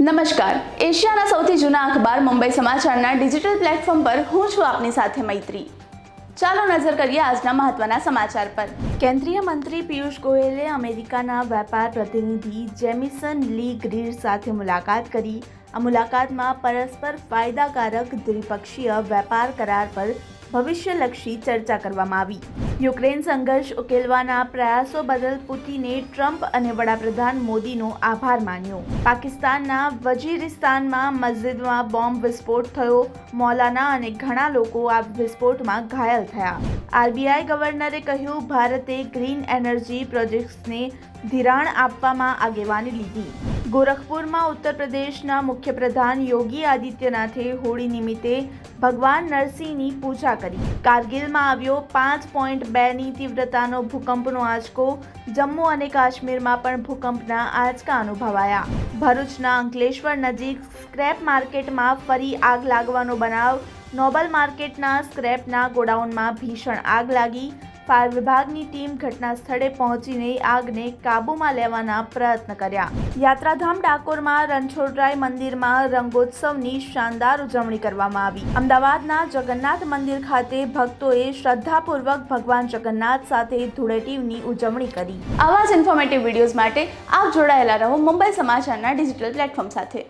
નમસ્કાર. એશિયાના સૌથી જૂના અખબાર મુંબઈ સમાચારના ડિજિટલ પ્લેટફોર્મ પર હું છું આપની સાથે મૈત્રી. ચાલો નજર કરીએ આજના મહત્વના સમાચાર પર. કેન્દ્રીય મંત્રી પિયુષ ગોયલે અમેરિકાના વેપાર પ્રતિનિધિ જેમિસન લી ગ્રીર સાથે મુલાકાત કરી. આ મુલાકાતમાં પરસ્પર ફાયદાકારક દ્વિપક્ષીય વેપાર કરાર પર ભવિષ્યલક્ષી ચર્ચા કરવામાં આવી. યુક્રેન સંઘર્ષ ઉકેલવાના પ્રયાસો બદલ પુતિને ટ્રમ્પ અને વડાપ્રધાન મોદીનો આભાર માન્યો. પાકિસ્તાનના વજીરિસ્તાનમાં મસ્જિદમાં બોમ્બ વિસ્ફોટ થયો. મૌલાના અને ઘણા લોકો આ વિસ્ફોટમાં ઘાયલ થયા. આરબીઆઈ ગવર્નરે કહ્યું, ભારતે ગ્રીન એનર્જી પ્રોજેક્ટ્સને ધિરાણ આપવામાં આગેવાની લીધી. ગોરખપુરમાં ઉત્તર પ્રદેશના મુખ્યપ્રધાન યોગી આદિત્યનાથે હોળી નિમિત્તે ભગવાન નરસિંહની પૂજા કરી. કારગિલમાં આવ્યો પાંચ પોઈન્ટ બેની તીવ્રતાનો ભૂકંપનો આંચકો જમ્મુ અને કાશ્મીરમાં પણ ભૂકંપના આંચકા અનુભવાયા. ભરૂચના અંકલેશ્વર નજીક સ્ક્રેપ માર્કેટમાં ફરી આગ લાગવાનો બનાવ. નોબલ માર્કેટના સ્ક્રેપના ગોડાઉનમાં ભીષણ આગ લાગી. ફાયર વિભાગની ટીમ ઘટના સ્થળે પહોંચીને આગને કાબૂમાં લેવાના પ્રયત્ન કર્યા. યાત્રાધામ ડાકોરમાં રણછોડરાય મંદિરમાં રંગોત્સવની શાનદાર ઉજવણી કરવામાં આવી. અમદાવાદના જગન્નાથ મંદિર ખાતે ભક્તોએ શ્રદ્ધાપૂર્વક ભગવાન જગન્નાથ સાથે ધૂળેટીની ઉજવણી કરી. આવા જ ઇન્ફોર્મેટિવ વિડીયોઝ માટે આપ જોડાયેલા રહો મુંબઈ સમાચારના ડિજિટલ પ્લેટફોર્મ સાથે.